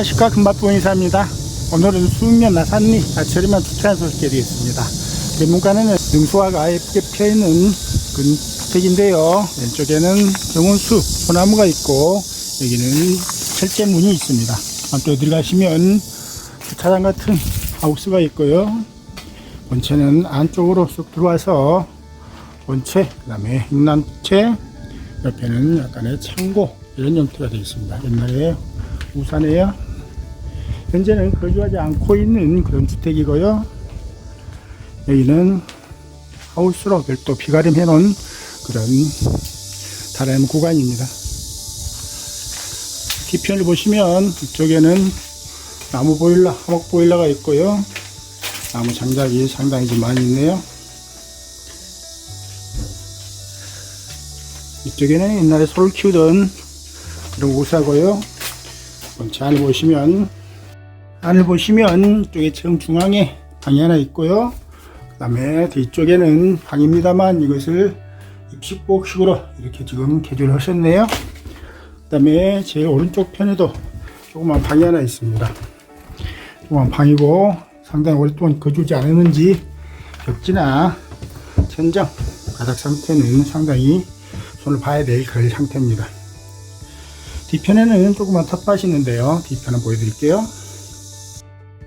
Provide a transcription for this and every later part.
안녕하십니까 금밥부 인사입니다. 오늘은 수면 나 산리 아처리만 주차한 소식에 되겠습니다. 대문간에는 능수화가 예쁘게 펴있는 그 주택인데요. 왼쪽에는 정원수 소나무가 있고 여기는 철제 문이 있습니다. 또 들어가시면 주차장 같은 하우스가 있고요. 본체는 안쪽으로 쑥 들어와서 본체, 그 다음에 횡단체, 옆에는 약간의 창고 이런 형태가 되어 있습니다. 옛날에 우산에요. 현재는 거주하지 않고 있는 그런 주택이고요. 여기는 하우스로 별도 비가림 해 놓은 그런 다른 구간입니다. 뒤편을 보시면 이쪽에는 나무 보일러, 화목 보일러가 있고요. 나무 장작이 상당히 좀 많이 있네요. 이쪽에는 옛날에 소를 키우던 그런 우사고요. 본체 안을 보시면 안을 보시면 이쪽에 정 중앙에 방이 하나 있고요. 그 다음에 뒤쪽에는 방입니다만 이것을 입식복식으로 이렇게 지금 개조를 하셨네요. 그 다음에 제일 오른쪽 편에도 조그만 방이 하나 있습니다. 조그만 방이고 상당히 오랫동안 거주지 않았는지 벽지나 천장, 바닥 상태는 상당히 손을 봐야 될 그런 상태입니다. 뒤편에는 조그만 텃밭이 있는데요. 뒤편을 보여드릴게요.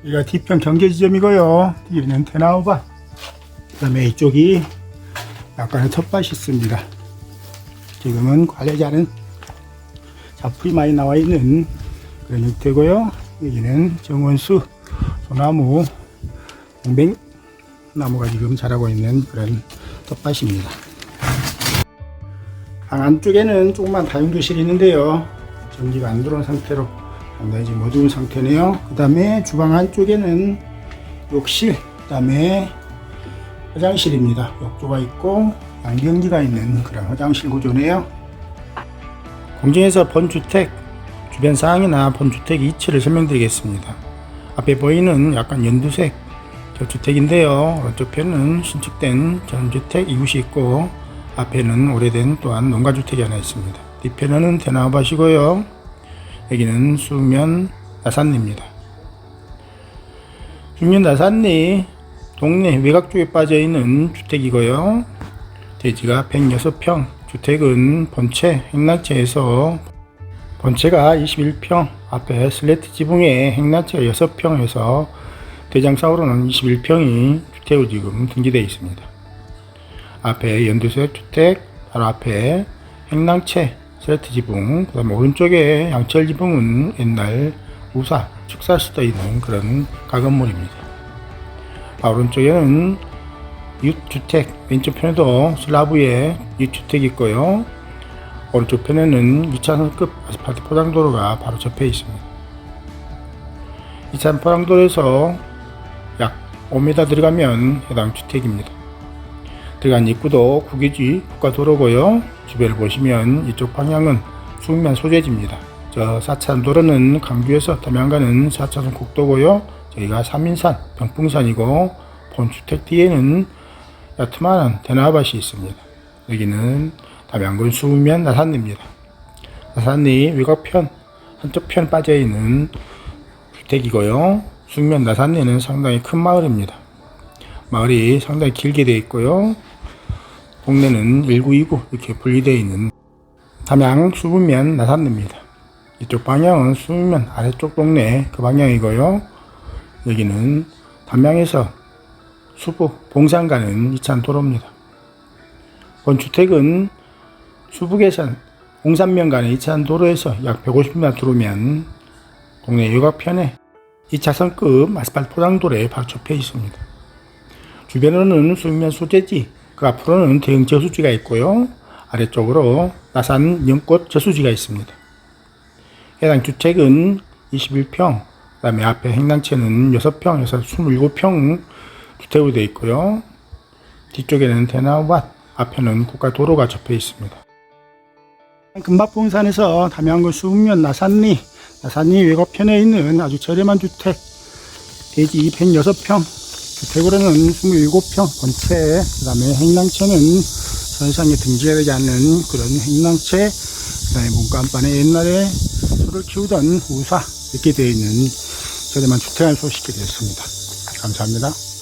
여기가 뒤편 경계 지점이고요. 뒤에는 대나무밭. 그 다음에 이쪽이 약간의 텃밭이 있습니다. 지금은 않은 잡풀이 많이 나와 있는 그런 형태고요. 여기는 정원수, 소나무, 동백 나무가 지금 자라고 있는 그런 텃밭입니다. 방 안쪽에는 조그만 다용도실이 있는데요. 전기가 안 들어온 상태로 상당히 지금 어두운 상태네요. 그 다음에 주방 안쪽에는 욕실, 그 다음에 화장실입니다. 욕조가 있고 양경기가 있는 그런 화장실 구조네요. 공정에서 본 주택 주변 사항이나 본 주택 이치를 설명드리겠습니다. 앞에 보이는 약간 연두색 저 주택인데요. 오른쪽 편은 신축된 전주택 이웃이 있고 앞에는 오래된 또한 농가주택이 하나 있습니다. 뒤편에는 대나무밭이고요. 여기는 수면 나산리입니다. 수면 나산리 동네 외곽 쪽에 빠져 있는 주택이고요. 대지가 106평, 주택은 본체 행락체에서 본체가 21평, 앞에 슬레트 지붕에 행락체가 6평에서 대장사으로는 21평이 주택으로 지금 등기되어 있습니다. 앞에 연두색 주택, 바로 앞에 행랑채 슬레트 지붕, 그 다음에 오른쪽에 양철 지붕은 옛날 우사, 축사 수도 있는 그런 가건물입니다. 바로 오른쪽에는 이웃주택, 왼쪽 편에도 슬라브에 이웃주택이 있고요. 오른쪽 편에는 2차선급 아스팔트 포장도로가 바로 접해 있습니다. 2차선 포장도로에서 약 5m 들어가면 해당 주택입니다. 들어간 입구도 국유지 국가도로고요. 주변을 보시면 이쪽 방향은 수면 소재지입니다. 저 4차선 도로는 강주에서 담양 가는 4차선 국도고요. 저희가 삼인산, 병풍산이고 본주택 뒤에는 야트만한 대나밭이 있습니다. 여기는 담양군 수면 나산리입니다. 나산리 외곽편 한쪽 편 빠져 있는 주택이고요. 수면 나산리는 상당히 큰 마을입니다. 마을이 상당히 길게 되어 있고요. 동네는 1929 이렇게 분리되어 있는 담양 수분면 나산입니다. 이쪽 방향은 수분면 아래쪽 동네 그 방향이고요. 여기는 담양에서 수부 봉산 가는 2차선 도로입니다. 본주택은 수북에선 공산면 가는 2차선 도로에서 약 150m 들어오면 동네 외곽편에 2차선급 아스팔트 포장도로에 접해 있습니다. 주변으로는 수면 소재지, 그 앞으로는 대형 저수지가 있고요. 아래쪽으로 나산 연꽃 저수지가 있습니다. 해당 주택은 21평, 그 다음에 앞에 행랑채는 6평에서 27평 주택으로 되어 있고요. 뒤쪽에는 대나무밭, 앞에는 국가도로가 접해 있습니다. 금박봉산에서 담양군 수면 나산리, 나산리 외곽편에 있는 아주 저렴한 주택, 대지 106평, 주택으로는 27평 본체, 그 다음에 행랑채는 선상에 등재가 되지 않는 그런 행랑채, 그 다음에 문간판에 옛날에 소를 키우던 우사, 이렇게 되어 있는 저렴한 주택안 소식이 되었습니다. 감사합니다.